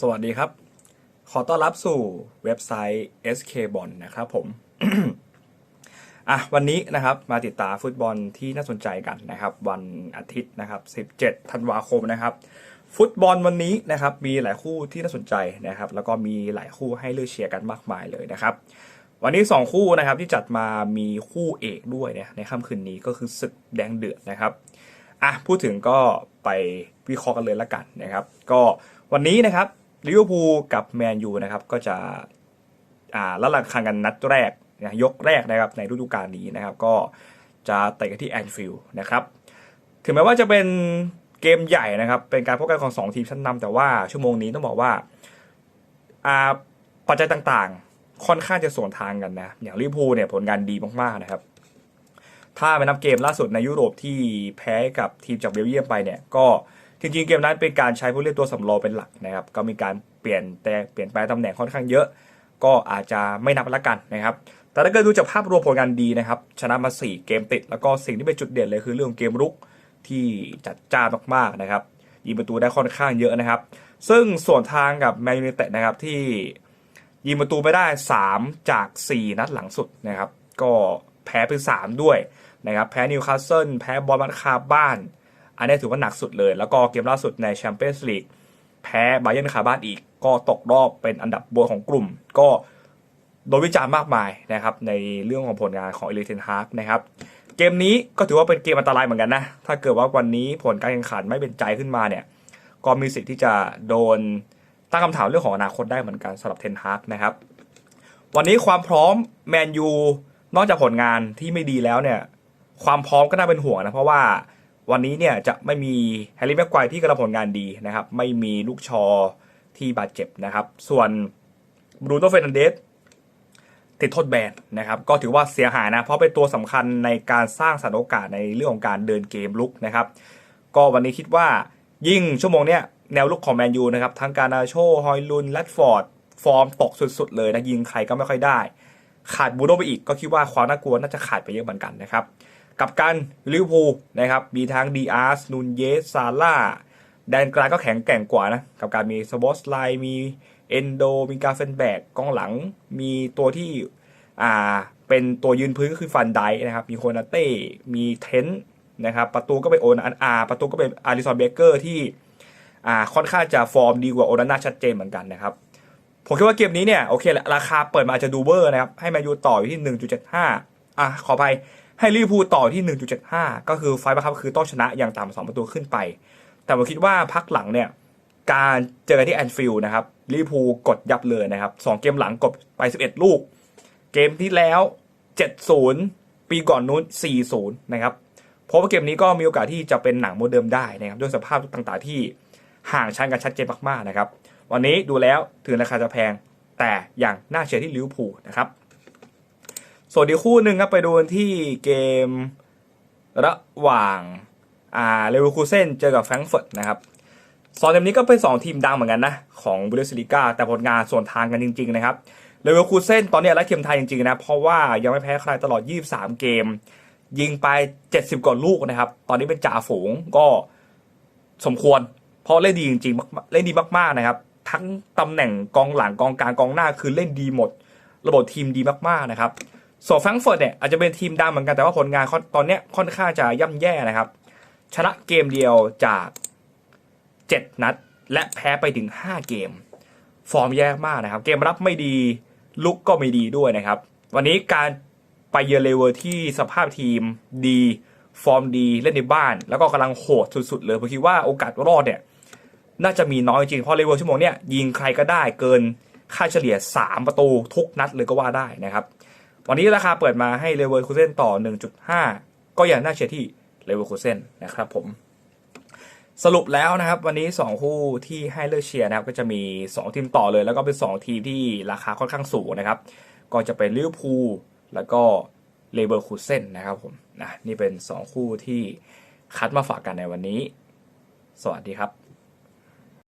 สวัสดีครับ ขอต้อนรับสู่เว็บไซต์ SK b o n นะครับผมอะวันนี้นะครับมาติดตามฟุตบอลที่น่าสนใจกันนะครับ วันอาทิตย์นะครับ 17 ธันวาคมนะครับ ฟุตบอลวันนี้นะครับ มีหลายคู่ที่น่าสนใจนะครับ แล้วก็มีหลายคู่ให้เลือกเชียร์กันมากมายเลยนะครับ วันนี้ 2 คู่นะครับที่จัดมามีคู่เอกด้วยเนี่ยในค่ำคืนนี้ก็คือศึกแดงเดือดนะครับอะพูดถึงก็ไปวิเคราะห์กันเลยละกันนะครับ ก็วันนี้นะครับ ลิเวอร์พูลกับแมนยูนะครับก็จะอ่าละลังคันกันนัดแรกนะยกแรกนะครับในฤดูกาลนี้นะครับก็จะเตะกันที่แอนฟิลด์นะครับถึงแม้ว่าจะเป็นเกมใหญ่นะครับ เป็นการพบกันของสองทีมชั้นนำแต่ว่าชั่วโมงนี้ต้องบอกว่าอ่าปัจจัยต่างๆ ค่อนข้างจะสวนทางกันนะ อย่างลิเวอร์พูลเนี่ยผลงานดีมากๆนะครับ ถ้าไปนับเกมล่าสุดในยุโรปที่แพ้กับทีมจากเบลเยียมไปเนี่ยก็ จริงๆเกมนั้นเป็นการใช้ผู้เล่นตัวสำรองเป็นหลักนะครับ ก็มีการเปลี่ยนแต่เปลี่ยนแปลงตำแหน่งค่อนข้างเยอะ ก็อาจจะไม่นับละกันนะครับ แต่ถ้าเกิดดูจากภาพรวมผลงานดีนะครับ ชนะมา 4 เกมติด แล้วก็สิ่งที่เป็นจุดเด่นเลยคือเรื่องเกมรุกที่จัดจ้านมากๆนะครับ ยิงประตูได้ค่อนข้างเยอะนะครับ ซึ่งส่วนทางกับแมนยูไนเต็ดนะครับที่ยิงประตูไปได้ 3 จาก 4 นัดหลังสุดนะครับ ก็แพ้ไป3ด้วยนะครับ แพ้นิวคาสเซิล แพ้บอลมัดคาบ้าน อันนี้ถือว่าหนักสุดเลย แล้วก็เกมล่าสุดในแชมเปี้ยนส์ลีกแพ้บาเยนคาบ้านอีก ก็ตกรอบเป็นอันดับบนของกลุ่ม ก็โดนวิจารณ์มากมายนะครับในเรื่องของผลงานของเอลิเทนฮาร์กนะครับเกมนี้ก็ถือว่าเป็นเกมอันตรายเหมือนกันนะ ถ้าเกิดว่าวันนี้ผลการแข่งขันไม่เป็นใจขึ้นมาเนี่ย ก็มีสิทธิ์ที่จะโดนตั้งคำถามเรื่องของอนาคตได้เหมือนกันสำหรับเทนฮาร์กนะครับ วันนี้ความพร้อมแมนยูนอกจากผลงานที่ไม่ดีแล้วเนี่ย ความพร้อมก็น่าเป็นห่วงนะ เพราะว่า วันนี้เนี่ยจะไม่มีแฮร์รี่แม็กควายที่กำลังผลงานดีนะครับ ไม่มีลูกชอที่บาดเจ็บนะครับ ส่วนบรูโน่เฟรนันเดสติดโทษแบนนะครับ ก็ถือว่าเสียหายนะ เพราะเป็นตัวสำคัญในการสร้างสถานโอกาสในเรื่องของการเดินเกมลุกนะครับ ก็วันนี้คิดว่ายิ่งชั่วโมงเนี้ยแนวลุกของแมนยูนะครับ ทั้งการนาโชฮอยลุนแรดฟอร์ด ฟอร์มตกสุดๆเลยนะยิงใครก็ไม่ค่อยได้ ขาดบูโน่ไปอีกก็คิดว่าความน่ากลัวน่าจะขาดไปเยอะเหมือนกันนะครับ กับการลิเวอร์พูลนะครับมีทั้งดีอาร์สนูนเยสซาร่าแดนกลางก็แข็งแกร่งกว่านะ กับการมีสบอสไลมีเอนโดมีกาเฟนแบกกองหลังมีตัวที่อ่าเป็นตัวยืนพื้นก็คือฟันไดนะครับมีโคนาเต้มีเทนนะครับประตูก็เป็นโอนาอาประตูก็เป็นอาริซอนเบเกอร์ที่อ่าค่อนข้างจะฟอร์มดีกว่าโอนาน่าชัดเจนเหมือนกันนะครับผมคิดว่าเกมนี้เนี่ยโอเคแหละราคาเปิดมาอาจจะดูเบอร์นะครับให้แมนยูต่ออยู่ที่ 1.75อะขอไป ให้ลิเวอร์พูลต่อที่ 1.75 ก็คือไฟล์บังคับคือต้องชนะอย่างต่ำสองประตูขึ้นไป แต่ผมคิดว่าพักหลังเนี่ยการเจอกันที่แอนฟิลด์นะครับลิเวอร์พูลกดยับเลยนะครับสองเกมหลังกดไป 11 ลูก เกมที่แล้ว 7-0 ปีก่อนนู้น 4-0 นะครับเพราะว่าเกมนี้ก็มีโอกาสที่จะเป็นหนังโมเดิมได้นะครับด้วยสภาพต่างๆที่ห่างชั้นกันชัดเจนมากๆนะครับวันนี้ดูแล้วถึงราคาจะแพงแต่อย่างน่าเชียร์ที่ลิเวอร์พูลนะครับ ส่วนอีกคู่หนึ่งครับไปดูที่เกมระหว่างอ่าเลเวอร์คูเซนเจอกับแฟรงก์เฟิร์ตนะครับสองทีมนี้ก็เป็น 2 ทีมดังเหมือนกันนะของบุเดสลิก้าแต่ผลงานส่วนทางกันจริง ๆ นะครับเลเวอร์คูเซนตอนนี้ไล่ทีมไทยจริง ๆ นะ เพราะว่ายังไม่แพ้ใครตลอด 23 เกม ยิงไป 70 กว่าลูกนะครับ ตอนนี้เป็นจ่าฝูงก็สมควร เพราะเล่นดีจริงๆเล่นดีมากๆนะครับ ทั้งตำแหน่งกองหลังกองกลางกองหน้าคือเล่นดีหมด ระบบทีมดีมากๆนะครับ ส่วนแฟรงก์เฟิร์ตเนี่ยอาจจะเป็นทีมดังเหมือนกันแต่ว่าผลงานตอนเนี้ยค่อนข้างจะย่ำแย่นะครับ ชนะเกมเดียวจาก 7 นัด และแพ้ไปถึง 5 เกม ฟอร์มแย่มากนะครับ เกมรับไม่ดีลุกก็ไม่ดีด้วยนะครับ วันนี้การไปเยือนเลเวอร์ที่สภาพทีมดีฟอร์มดีเล่นในบ้าน แล้วก็กำลังโหดสุดๆเลยผมคิดว่าโอกาสรอดเนี่ยน่าจะมีน้อยจริงเพราะเลเวอร์ชั่วโมงเนี้ยยิงใครก็ได้เกินค่าเฉลี่ย 3 ประตูทุกนัดเลยก็ว่าได้นะครับ วันนี้ราคาเปิดมาให้เลเวอร์คูเซนต่อ 1.5 ก็ยังน่าเชียร์ที่เลเวอร์คูเซนนะครับผม สรุปแล้วนะครับ วันนี้ 2 คู่ที่ให้เลือกเชียร์นะครับก็จะมี 2 ทีมต่อเลย แล้วก็เป็น 2 ทีมที่ราคาค่อนข้างสูงนะครับ ก็จะเป็นลิเวอร์พูลแล้วก็เลเวอร์คูเซนนะครับผมนะนี่เป็น 2 คู่ที่คัดมาฝากกันในวันนี้ สวัสดีครับ